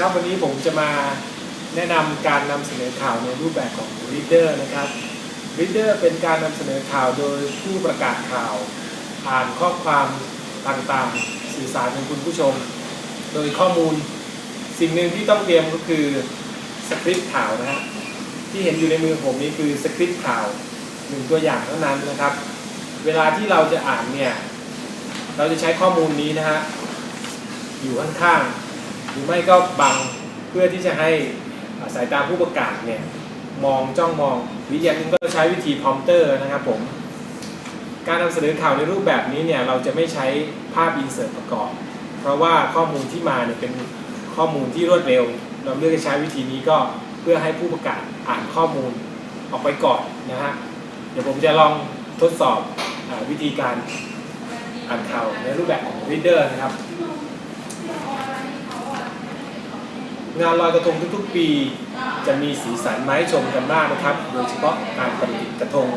ครับวันนี้ผมจะมาแนะนำการนำเสนอข่าวในรูปแบบของ Reader นะครับ Reader เป็นการนำเสนอข่าวโดยผู้ประกาศข่าว อ่านข้อความต่างๆ สื่อสารถึงคุณผู้ชม โดยข้อมูลสิ่งหนึ่งที่ต้องเตรียมก็คือสคริปต์ข่าวนะฮะที่เห็นอยู่ในมือผมนี้คือสคริปต์ข่าวหนึ่งตัวอย่างเท่านั้นนะครับ เวลาที่เราจะอ่านเนี่ยเราจะใช้ข้อมูลนี้นะฮะอยู่ข้างๆ หรือไม่ก็บังเพื่อที่จะให้สายตาผู้ประกาศเนี่ยมองจ้องมองวิธีนึงก็ใช้วิธีพรอมเตอร์นะครับผม การนำเสนอข่าวในรูปแบบนี้เนี่ยเราจะไม่ใช้ภาพอินเสิร์ตประกอบ เพราะว่าข้อมูลที่มาเนี่ยเป็นข้อมูลที่รวดเร็ว เราเลือกจะใช้วิธีนี้ก็เพื่อให้ผู้ประกาศอ่านข้อมูลออกไปก่อนนะฮะเดี๋ยวผมจะลองทดสอบอวิธีการอ่านข่าวในรูปแบบของ Reader นะครับ งานลอยกระทงทุกๆ ปี จะมีสีสันมาให้ชมกันมากนะครับ โดยเฉพาะการประดิษฐ์กระทง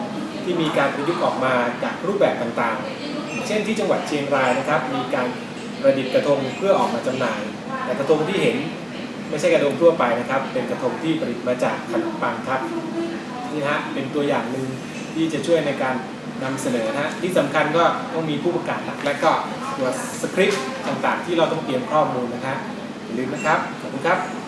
ที่มีการประยุกต์ออกมาจากรูปแบบต่างๆ เช่นที่จังหวัดเชียงรายนะครับ มีการประดิษฐ์กระทงเพื่อออกมาจำหน่าย แต่กระทงที่เห็นไม่ใช่กระทงทั่วไปนะครับ เป็นกระทงที่ประดิษฐ์มาจากขนมปังครับนี่ฮะเป็นตัวอย่างหนึ่งที่จะช่วยในการนำเสนอนะฮะที่สำคัญก็ต้องมีผู้ประกาศหลักและก็ตัวสคริปต์ต่างๆ ที่เราต้องเตรียมข้อมูลนะฮะอย่า ลืมนะครับ ขอบคุณครับ